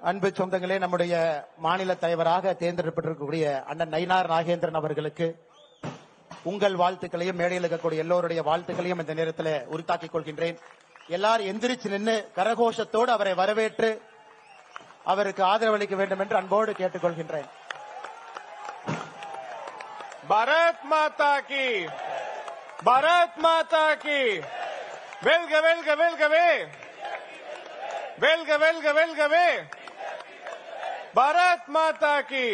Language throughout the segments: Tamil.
அன்பு சொந்தங்களே நம்முடைய மாநில தலைவராக தேர்ந்தெடுக்கப்பட்டிருக்கக்கூடிய அண்ணன் நயினார் நாகேந்திரன் அவர்களுக்கு உங்கள் வாழ்த்துக்களையும் மேடையில் இருக்கக்கூடிய எல்லோருடைய வாழ்த்துக்களையும் இந்த நேரத்தில் உரித்தாக்கிக் கொள்கின்றேன். எல்லாரும் எந்திரிச்சு நின்று கரகோஷத்தோடு அவரை வரவேற்று அவருக்கு ஆதரவளிக்க வேண்டும் என்று அன்போடு கேட்டுக்கொள்கின்றேன். பரத் மாதா கி பரத் மாதா கி. வெல்க வெல்க வெல்கவே. வெல்க வெல்க வெல்கவே. பாரத் மாதா கி.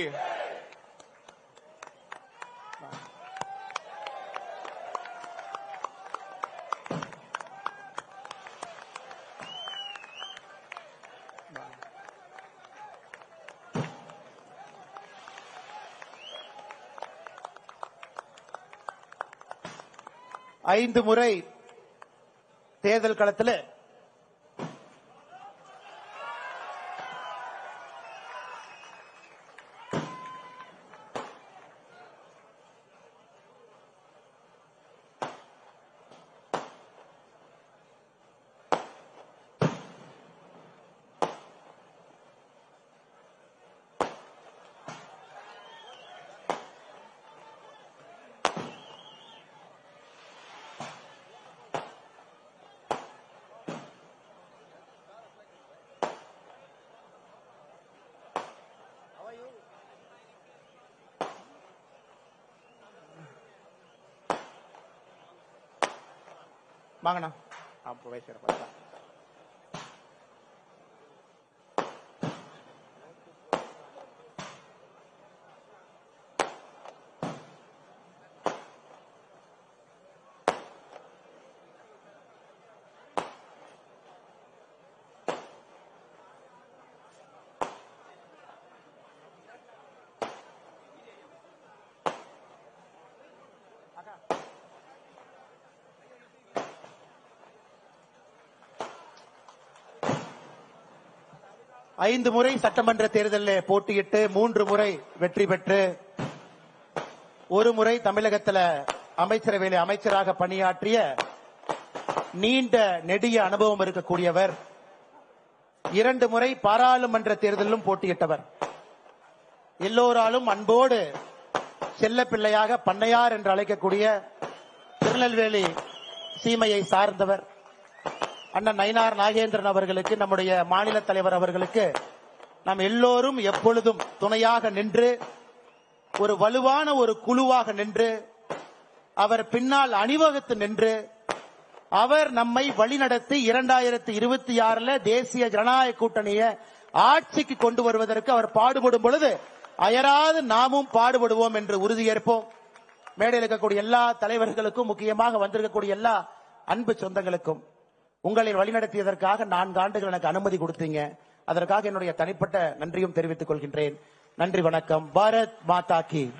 ஐந்து முறை தேர்தல் களத்தில் வாங்கண்ணா. அப்போ வைக்கிறேன் ஐந்து முறை சட்டமன்ற தேர்தலில் போட்டியிட்டு மூன்று முறை வெற்றி பெற்று ஒரு முறை தமிழகத்தில் அமைச்சரவையில் அமைச்சராக பணியாற்றிய நீண்ட நெடிய அனுபவம் இருக்கக்கூடியவர் இரண்டு முறை பாராளுமன்ற தேர்தலிலும் போட்டியிட்டவர். எல்லோராலும் அன்போடு செல்ல பிள்ளையாக பண்ணையார் என்று அழைக்கக்கூடிய திருநெல்வேலி சீமையை சார்ந்தவர். அண்ணன் நயினார் நாகேந்திரன் அவர்களுக்கு நம்முடைய மாநில தலைவர் அவர்களுக்கு நாம் எல்லோரும் எப்பொழுதும் துணையாக நின்று ஒரு வலுவான ஒரு குழுவாக நின்று அவர் பின்னால் அணிவகுத்து நின்று அவர் நம்மை வழிநடத்தி இரண்டாயிரத்தி இருபத்தி ஆறுல தேசிய ஜனநாயக கூட்டணியை ஆட்சிக்கு கொண்டு வருவதற்கு அவர் பாடுபடும் பொழுது அயராது நாமும் பாடுபடுவோம் என்று உறுதியேற்போம். மேடையில் இருக்கக்கூடிய எல்லா தலைவர்களுக்கும் முக்கியமாக வந்திருக்கக்கூடிய எல்லா அன்பு சொந்தங்களுக்கும். உங்களை வழிநடத்தியதற்காக நான்கு ஆண்டுகள் எனக்கு அனுமதி கொடுத்தீங்க. அதற்காக என்னுடைய தனிப்பட்ட நன்றியும் தெரிவித்துக் கொள்கின்றேன். நன்றி வணக்கம். பாரத் மாதா கி.